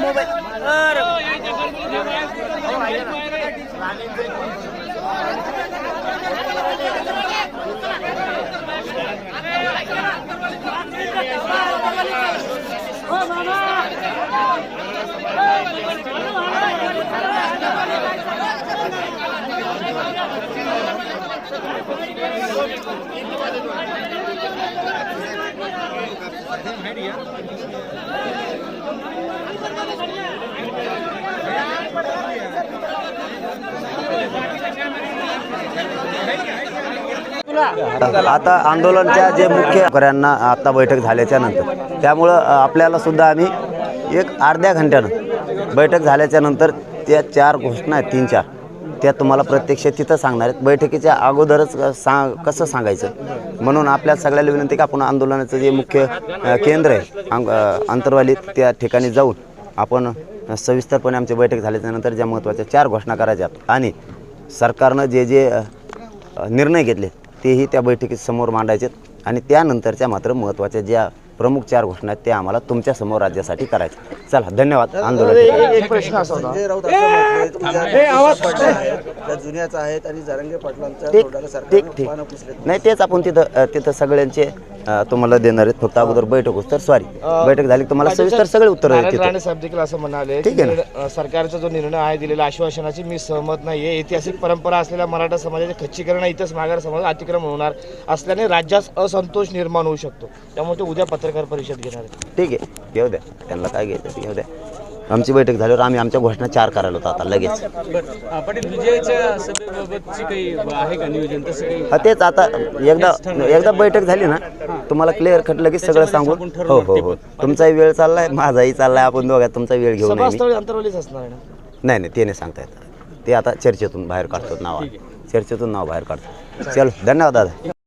Mobile आता आंदोलनच्या जे मुख्य कार्यांना आता बैठक झाल्याच्यानंतर त्यामुळं आपल्यालासुद्धा आपल्याला सुद्धा आम्ही एक अर्ध्या घंट्यानं बैठक झाल्याच्यानंतर त्या चार घोषणा आहेत तीन चार. त्या तुम्हाला प्रत्यक्ष तिथं सांगणार आहेत. बैठकीच्या अगोदरच अ, सांग कसं सांगायचं? म्हणून आपल्या सगळ्याला विनंती की आपण आंदोलनाचं जे मुख्य केंद्र आहे अंग अंतर्वालीत त्या ठिकाणी जाऊन आपण सविस्तरपणे आमची बैठक झाल्याच्यानंतर ज्या महत्त्वाच्या चार घोषणा करायच्या आणि सरकारनं जे जे निर्णय घेतले तेही त्या बैठकीत समोर मांडायचे आणि त्यानंतरच्या मात्र महत्त्वाच्या ज्या प्रमुख चार घोषणा आहेत त्या आम्हाला तुमच्यासमोर राज्यासाठी करायच्या चला धन्यवाद. आंदोलन एक प्रश्न असा होता. संजय राऊत असं म्हटले की ज्या पडल्या आहेत, त्या जुन्याच आहेत आणि जरंगे पाटलांच्या ठीक तोंडाला ठीक सरकारनं ठीक. पानं पुसलेत. नाही तेच आपण तिथं अ, तिथं सगळ्यांचे अ, तुम्हाला देणार आहेत. फक्त अगोदर बैठक होत तर सॉरी बैठक झाली की तुम्हाला सविस्तर सगळे उत्तर नारायण तिथं राणे साहेब देखील असं म्हणाले ठीक आहे ना. निर्णय- अं, सरकारचा जो निर्णय आहे दिलेला आश्वासनाची मी सहमत नाहीये ऐतिहासिक परंपरा असलेल्या मराठा समाजाचे खच्चीकरण इथंच मागार समाज अतिक्रमण होणार असल्याने राज्यात असंतोष निर्माण होऊ शकतो. त्यामुळे ते उद्या पत्रकार परिषद घेणार आहेत. ठीक आहे. घेऊ द्या. त्यांना काय घ्यायचं ते घेऊ द्या. आमची बैठक झाल्यावर आम्ही आमच्या घोषणा चार करायला होतो आता लगेच. हा, पाटील विजयाच्या सभेबाबतची काही आहे का नियोजन? तसं काही हा तेच आता एकदा एकदा बैठक झाली ना तुम्हाला क्लिअर कट लगेच सगळं सांगून हो हो हो. तुमचाही वेळ चाललाय माझाही चाललाय आपण दोघात तुमचा वेळ घेऊ नये मी. सभास्थळी अंतरवलीच असणार आहे ना? नाही नाही ते नाही सांगता येत. ते आता चर्चेतून बाहेर काढतो नाव चर्चेतून नाव बाहेर काढतो. चल धन्यवाद दादा.